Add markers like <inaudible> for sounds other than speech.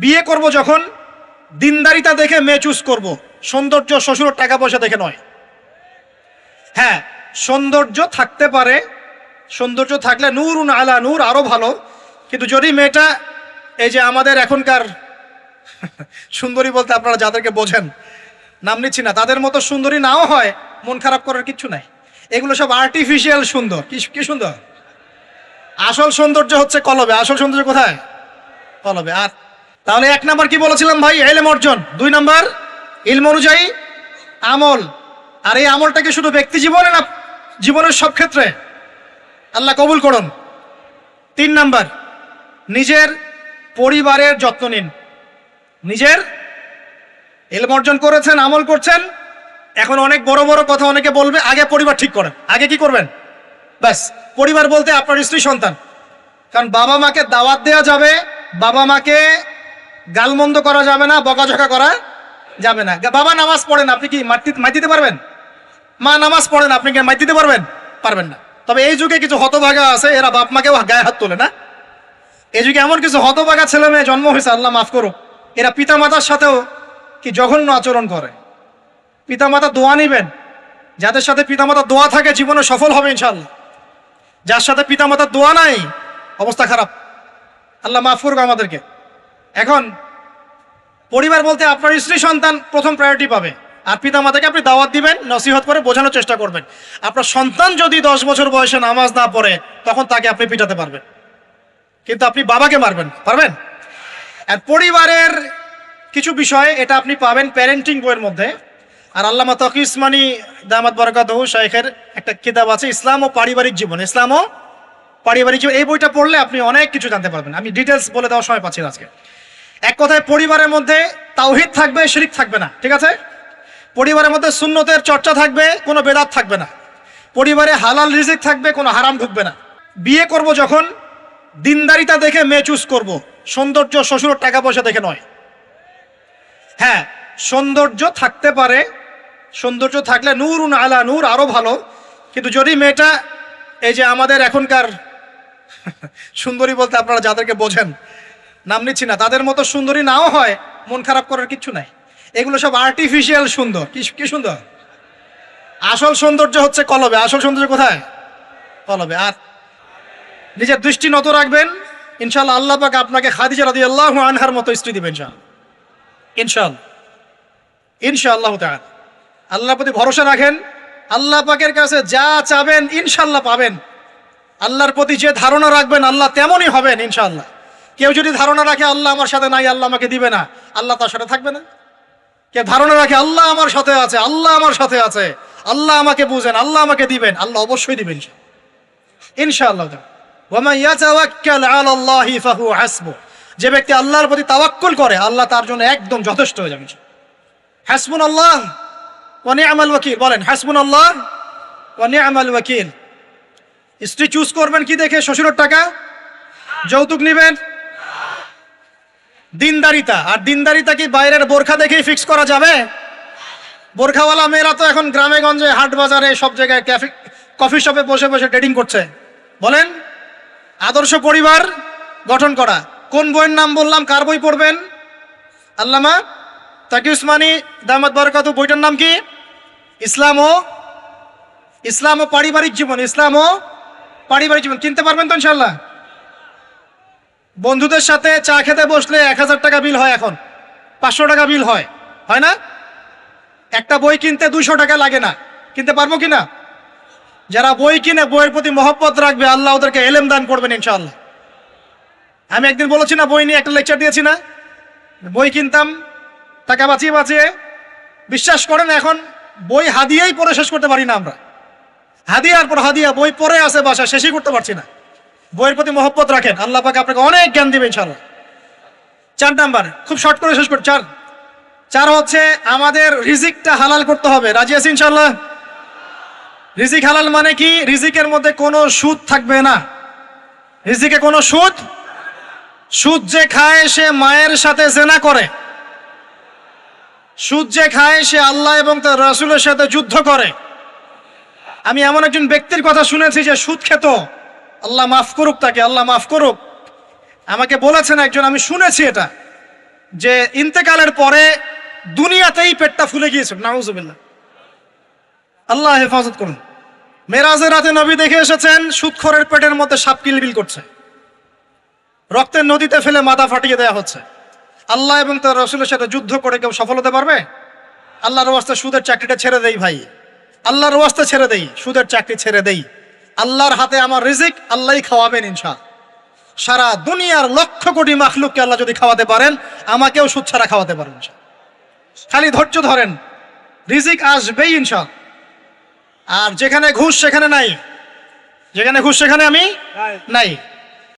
বিয়ে করব যখন দিনদারিতা দেখে মেয়ে চুজ করব। সৌন্দর্য শ্বশুর টাকা পয়সা দেখে নয়। হ্যাঁ সৌন্দর্য থাকতে পারে, সৌন্দর্য থাকলে নূর উন আলা নূর আরও ভালো। কিন্তু যদি মেয়েটা, এই যে আমাদের এখনকার, সুন্দরী বলতে আপনারা যাদেরকে বোঝেন, নাম নিচ্ছি না, তাদের মতো সুন্দরী নাও হয়, মন খারাপ করার কিচ্ছু নাই। এগুলো সব আর্টিফিশিয়াল সুন্দর। কি সুন্দর? আসল সৌন্দর্য হচ্ছে কলবে। আসল সৌন্দর্য কোথায়? কলবে। আর তাহলে এক নাম্বার কি বলেছিলাম ভাই? এলেম অর্জন। দুই নাম্বার, ইলম অনুযায়ী আমল। আর এই আমলটাকে শুধু ব্যক্তি জীবনে না, জীবনের সব ক্ষেত্রে আল্লাহ কবুল করুন। তিন নাম্বার, নিজের পরিবারের যত্ন নিন। নিজের এলম অর্জন করেছেন, আমল করছেন, এখন অনেক বড় বড় কথা অনেকে বলবে, আগে পরিবার ঠিক করেন। আগে কি করবেন? ব্যাস, পরিবার বলতে আপনার স্ত্রী সন্তান। কারণ বাবা মাকে দাওয়াত দেওয়া যাবে, বাবা মাকে গালমন্দ করা যাবে না, বকাঝকা করা যাবে না। বাবা, নামাজ পড়েন, আপনি কি মাই দিতে পারবেন? মা, নামাজ পড়েন, আপনি কি মাই দিতে পারবেন? পারবেন না। তবে এই যুগে কিছু হতভাগা আছে, এরা বাপ মাকেও গায়ে হাত তোলে না। এই যুগে এমন কিছু হতভাগা ছেলে মেয়ে জন্ম হয়েছে, আল্লাহ মাফ করো এরা পিতা মাতার সাথেও কি জঘন্য আচরণ করে। পিতামাতা দোয়া নিবেন। যাদের সাথে পিতামাতার দোয়া থাকে, জীবনে সফল হবে ইনশাল্লাহ যার সাথে পিতামাতার দোয়া নাই, অবস্থা খারাপ। আল্লাহ মাফ করুক আমাদেরকে। এখন পরিবার বলতে আপনার স্ত্রী সন্তান প্রথম প্রায়োরিটি পাবে। আর পিতামাতাকে আপনি দাওয়াত দিবেন, নসিহত করে বোঝানোর চেষ্টা করবেন। আপনার সন্তান যদি দশ বছর বয়সে নামাজ না পড়ে, তখন তাকে আপনি পিটাতে পারবেন। কিন্তু আপনি বাবাকে মারবেন, পারবেন? আর পরিবারের কিছু বিষয়, এটা আপনি পাবেন প্যারেন্টিং বইয়ের মধ্যে। আর আল্লামা তকি ইসমানি দামাত বরকাত শাইখের একটা কিতাব আছে, ইসলাম ও পারিবারিক জীবন। ইসলাম ও পারিবারিক জীবন। এই বইটা পড়লে আপনি অনেক কিছু জানতে পারবেন। আমি ডিটেলস বলে দেওয়ার সময় পাচ্ছি আজকে। এক কথায় পরিবারের মধ্যে তাওহিদ থাকবে, শিরিক থাকবে না, ঠিক আছে? পরিবারের মধ্যে সুন্নতের চর্চা থাকবে, কোনো বেদাত থাকবে না। পরিবারে হালাল রিজিক থাকবে, কোনো হারাম ঢুকবে না। বিয়ে করব যখন দিনদারিতা দেখে মেয়ে চুজ করব। সৌন্দর্য শ্বশুর টাকা পয়সা দেখে নয়। হ্যাঁ সৌন্দর্য থাকতে পারে, সৌন্দর্য থাকলে নূর আলা নূর আরও ভালো। কিন্তু যদি মেয়েটা, এই যে আমাদের এখনকার, <laughs> সুন্দরী বলতে আপনারা যাদেরকে বোঝেন নাম নিচ্ছি না, তাদের মতো সুন্দরী নাও হয়, মন খারাপ করার কিচ্ছু নাই। এগুলো সব আর্টিফিশিয়াল সুন্দর। কি কি সুন্দর? আসল সৌন্দর্য হচ্ছে কলবে। আসল সৌন্দর্য কোথায়? কলবে। আর নিজের দৃষ্টি নত রাখবেন ইনশাল্লাহ আল্লাহ পাক আপনাকে খাদিজা রাদি আল্লাহ আনহার মতো স্ত্রী দিবেন ইনশাল্লাহ ইনশাআল্লাহ। তাআলা। আল্লাহর প্রতি ভরসা রাখেন। আল্লাহ পাকের কাছে যা চাবেন ইনশাল্লাহ পাবেন। আল্লাহর প্রতি যে ধারণা রাখবেন, আল্লাহ তেমনই হবেন ইনশাআল্লাহ। কেউ যদি ধারণা রাখে আল্লাহ আমার সাথে নাই, আল্লাহ আমাকে দিবে না, আল্লাহ তার সাথে থাকবে না। কে ধারণা রাখে আল্লাহ আমার সাথে আছে, আল্লাহ আমার সাথে আছে, আল্লাহ আমাকে বুঝেন, আল্লাহ আমাকে দিবেন, আল্লাহ অবশ্যই দিবেন ইনশাআল্লাহ। যে ব্যক্তি আল্লাহর প্রতি তাওয়াক্কুল করে, আল্লাহ তার জন্য একদম যথেষ্ট হয়ে যাবে হাসবুন আল্লাহ ওয়া নি'মাল ওয়াকিল, বলেন হাসবুন আল্লাহ ওয়া নি'মাল ওয়াকিল। স্ত্রী চুজ করবেন কি দেখে? শ্বশুরের টাকা? যৌতুক নেবেন? দিনদারিতা। আর দিনদারিতা কি বাইরের বোরখা দেখেই ফিক্স করা যাবে? বোরখাওয়ালা মেয়েরা তো এখন গ্রামে, গঞ্জে, হাট বাজারে, সব জায়গায় ক্যাফে কফি শপে বসে বসে ট্রেডিং করছে। বলেন? আদর্শ পরিবার গঠন করা। কোন বইয়ের নাম বললাম? কার বই পড়বেন? আল্লামা তাকি উসমানী, দামাত বরকাত, বইটার নাম কি? ইসলাম ও ইসলাম ও পারিবারিক জীবন, ইসলাম ও পারিবারিক জীবন। কিনতে পারবেন তো ইনশাল্লাহ বন্ধুদের সাথে চা খেতে বসলে এক হাজার টাকা বিল হয় এখন। পাঁচশো টাকা বিল হয়। হয় না? একটা বই কিনতে দুইশো টাকা লাগে না। কিনতে পারব কি না? যারা বই কিনে বইয়ের প্রতি মহব্বত রাখবে, আল্লাহ ওদেরকে এলেম দান করবেন ইনশাআল্লাহ। আমি একদিন বলেছি না, বই নিয়ে একটা লেকচার দিয়েছি না। বই কিনতাম, টাকা বাঁচিয়ে বাঁচিয়ে। বিশ্বাস করেন এখন, বই হাদিয়েই পড়ে শেষ করতে পারি না আমরা। হাদিয়ার পর হাদিয়া, বই পড়ে আছে বাসা শেষই করতে পারছি না। বইয়ের প্রতি মহব্বত রাখেন। আল্লাহ পাকে আপনাকে অনেক জ্ঞান দিবেন ইনশাআল্লাহ। চার নাম্বার, খুব শর্ট করে শেষ করি। চার। চার হচ্ছে আমাদের রিজিকটা হালাল করতে হবে। রাজি আছি ইনশাআল্লাহ? রিজিক হালাল মানে কি? রিজিকের মধ্যে কোনো সুদ থাকবে না। রিজিকে কোনো সুদ? সুদ যে খায় সে মায়ের সাথে জেনা করে। সুদ যে খায় সে আল্লাহ এবং তার রাসূলের সাথে যুদ্ধ করে। আমি এমন একজন ব্যক্তির কথা শুনেছি যে সুদ খেত। আল্লাহ মাফ করুক তাকে, আল্লাহ মাফ করুক। আমাকে বলেছেন একজন, আমি শুনেছি এটা, যে ইন্তেকালের পরে দুনিয়াতেই পেটটা ফুলে গিয়েছে। নাউজুবিল্লাহ। আল্লাহ হেফাজত করুন। মেরাজের রাতে নবী দেখে এসেছেন, সুৎখরের পেটের মধ্যে সাপ কিলবিল করছে। রক্তের নদীতে ফেলে মাথা ফাটিয়ে দেওয়া হচ্ছে। আল্লাহ এবং তার রসুলের সাথে যুদ্ধ করে কেউ সফল হতে পারবে? আল্লাহর ওয়াস্তে সুদের চাকরিটা ছেড়ে দেই ভাই। আল্লাহর ওয়াস্তে ছেড়ে দেই, সুদের চাকরি ছেড়ে দেই। আল্লাহর হাতে আমার রিজিক আল্লাহ খাওয়াবেন ইনশা। সারা দুনিয়ার লক্ষ কোটি মাখলুককে আল্লাহ যদি খাওয়াতে পারেন আমাকেও সুদ ছাড়া খাওয়াতে পারেন খালি ধৈর্য ধরেন রিজিক আসবেই ইনশা। আর যেখানে ঘুষ সেখানে নাই। যেখানে ঘুষ সেখানে আমি নাই।